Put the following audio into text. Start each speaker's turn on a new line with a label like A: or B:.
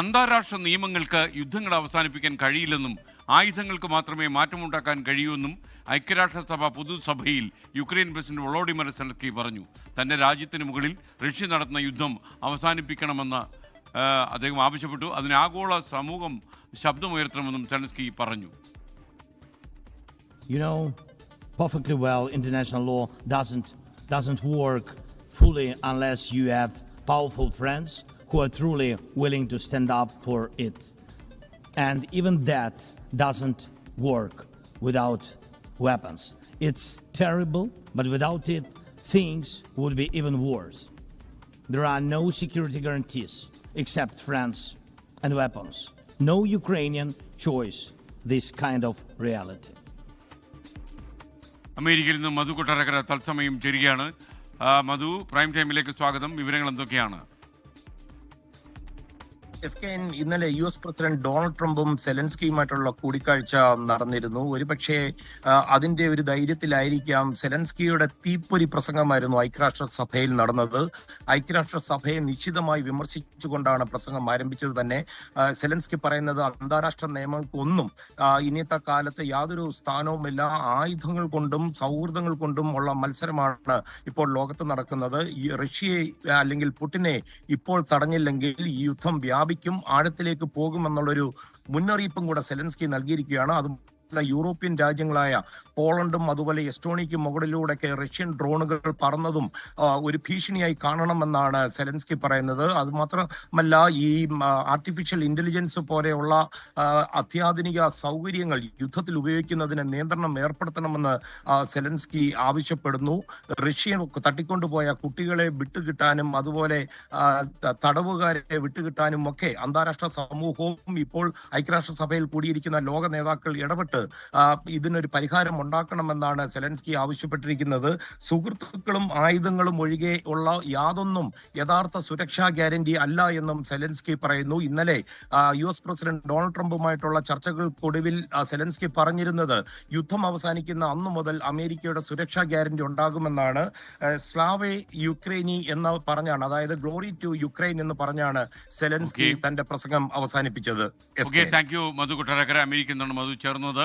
A: അന്താരാഷ്ട്ര നിയമങ്ങൾക്ക് യുദ്ധങ്ങൾ അവസാനിപ്പിക്കാൻ കഴിയില്ലെന്നും ആയുധങ്ങൾക്ക് മാത്രമേ മാറ്റമുണ്ടാക്കാൻ കഴിയൂവെന്നും ഐക്യരാഷ്ട്രസഭ പൊതുസഭയിൽ യുക്രൈൻ പ്രസിഡന്റ് വളോഡിമർ സെലക്കി പറഞ്ഞു. തന്റെ രാജ്യത്തിന് മുകളിൽ റഷ്യ നടത്തുന്ന യുദ്ധം അവസാനിപ്പിക്കണമെന്ന് അദ്ദേഹം ആവശ്യപ്പെട്ടു. അതിന് ആഗോള സമൂഹം ശബ്ദമുയർത്തണമെന്നും സെലൻസ്കി പറഞ്ഞു.
B: You know perfectly well international law doesn't doesn't work fully unless you have powerful friends who are truly willing to stand up for it. And even that doesn't work without weapons. It's terrible, but without it things would be even worse. There are no security guarantees except friends and weapons. No Ukrainian choice this kind of reality.
A: അമേരിക്കയിൽ നിന്ന് മധു കൊട്ടാരക്കര തത്സമയം ചേരുകയാണ് ആ, മധു prime ടൈമിലേക്ക് സ്വാഗതം വിവരങ്ങൾ എന്തൊക്കെയാണ്
C: S K ഇന്നലെ യു എസ് പ്രസിഡന്റ് ഡൊണാൾഡ് ട്രംപും സെലൻസ്കിയുമായിട്ടുള്ള കൂടിക്കാഴ്ച നടന്നിരുന്നു. ഒരുപക്ഷെ അതിന്റെ ഒരു ധൈര്യത്തിലായിരിക്കാം സെലൻസ്കിയുടെ തീപ്പൊരി പ്രസംഗമായിരുന്നു ഐക്യരാഷ്ട്ര സഭയിൽ നടന്നത്. ഐക്യരാഷ്ട്ര സഭയെ നിശ്ചിതമായി വിമർശിച്ചുകൊണ്ടാണ് പ്രസംഗം ആരംഭിച്ചത് തന്നെ. സെലൻസ്കി പറയുന്നത് അന്താരാഷ്ട്ര നിയമങ്ങൾക്കൊന്നും ഇനിയത്തെ കാലത്ത് യാതൊരു സ്ഥാനവുമില്ല. ആയുധങ്ങൾ കൊണ്ടും സൗഹൃദങ്ങൾ കൊണ്ടും ഉള്ള മത്സരമാണ് ഇപ്പോൾ ലോകത്ത് നടക്കുന്നത്. ഈ റഷ്യയെ അല്ലെങ്കിൽ പുടിനെ ഇപ്പോൾ തടഞ്ഞില്ലെങ്കിൽ ഈ യുദ്ധം വ്യാപിക്കും ആഴത്തിലേക്ക് പോകുമെന്നുള്ളൊരു മുന്നറിയിപ്പും കൂടെ സെലൻസ്കി നൽകിയിരിക്കുകയാണ്. അത് യൂറോപ്യൻ രാജ്യങ്ങളായ പോളണ്ടും അതുപോലെ എസ്റ്റോണിക്കും മുകളിലൂടെയൊക്കെ റഷ്യൻ ഡ്രോണുകൾ പറന്നതും ഒരു ഭീഷണിയായി കാണണമെന്നാണ് സെലൻസ്കി പറയുന്നത്. അതുമാത്രമല്ല ഈ ആർട്ടിഫിഷ്യൽ ഇന്റലിജൻസ് പോലെയുള്ള അത്യാധുനിക സൗകര്യങ്ങൾ യുദ്ധത്തിൽ ഉപയോഗിക്കുന്നതിന് നിയന്ത്രണം ഏർപ്പെടുത്തണമെന്ന് സെലൻസ്കി ആവശ്യപ്പെടുന്നു. റഷ്യ തട്ടിക്കൊണ്ടുപോയ കുട്ടികളെ വിട്ടുകിട്ടാനും അതുപോലെ തടവുകാരെ വിട്ടുകിട്ടാനും ഒക്കെ അന്താരാഷ്ട്ര സമൂഹവും ഇപ്പോൾ ഐക്യരാഷ്ട്രസഭയിൽ കൂടിയിരിക്കുന്ന ലോക നേതാക്കൾ ഇടപെട്ട് ഇതിനൊരു പരിഹാരം ഉണ്ടാക്കണമെന്നാണ് സെലൻസ്കി ആവശ്യപ്പെട്ടിരിക്കുന്നത്. സുഹൃത്തുക്കളും ആയുധങ്ങളും ഒഴികെ ഉള്ള യാതൊന്നും യഥാർത്ഥ സുരക്ഷാ ഗ്യാരണ്ടി അല്ല എന്നും സെലൻസ്കി പറയുന്നു. ഇന്നലെ യു എസ് പ്രസിഡന്റ് ഡൊണാൾഡ് ട്രംപുമായിട്ടുള്ള ചർച്ചകൾക്കൊടുവിൽ സെലൻസ്കി പറഞ്ഞിരുന്നത് യുദ്ധം അവസാനിക്കുന്ന അന്നു മുതൽ അമേരിക്കയുടെ സുരക്ഷാ ഗ്യാരണ്ടി ഉണ്ടാകുമെന്നാണ്. സ്ലാവേ യുക്രൈനി എന്ന് പറഞ്ഞാണ് അതായത് ഗ്ലോറി ടു യുക്രൈൻ എന്ന് പറഞ്ഞാണ് സെലൻസ്കി തന്റെ പ്രസംഗം അവസാനിപ്പിച്ചത്.
A: Thank you Madhu Kottarakkara American Madhu ചേർന്നത്.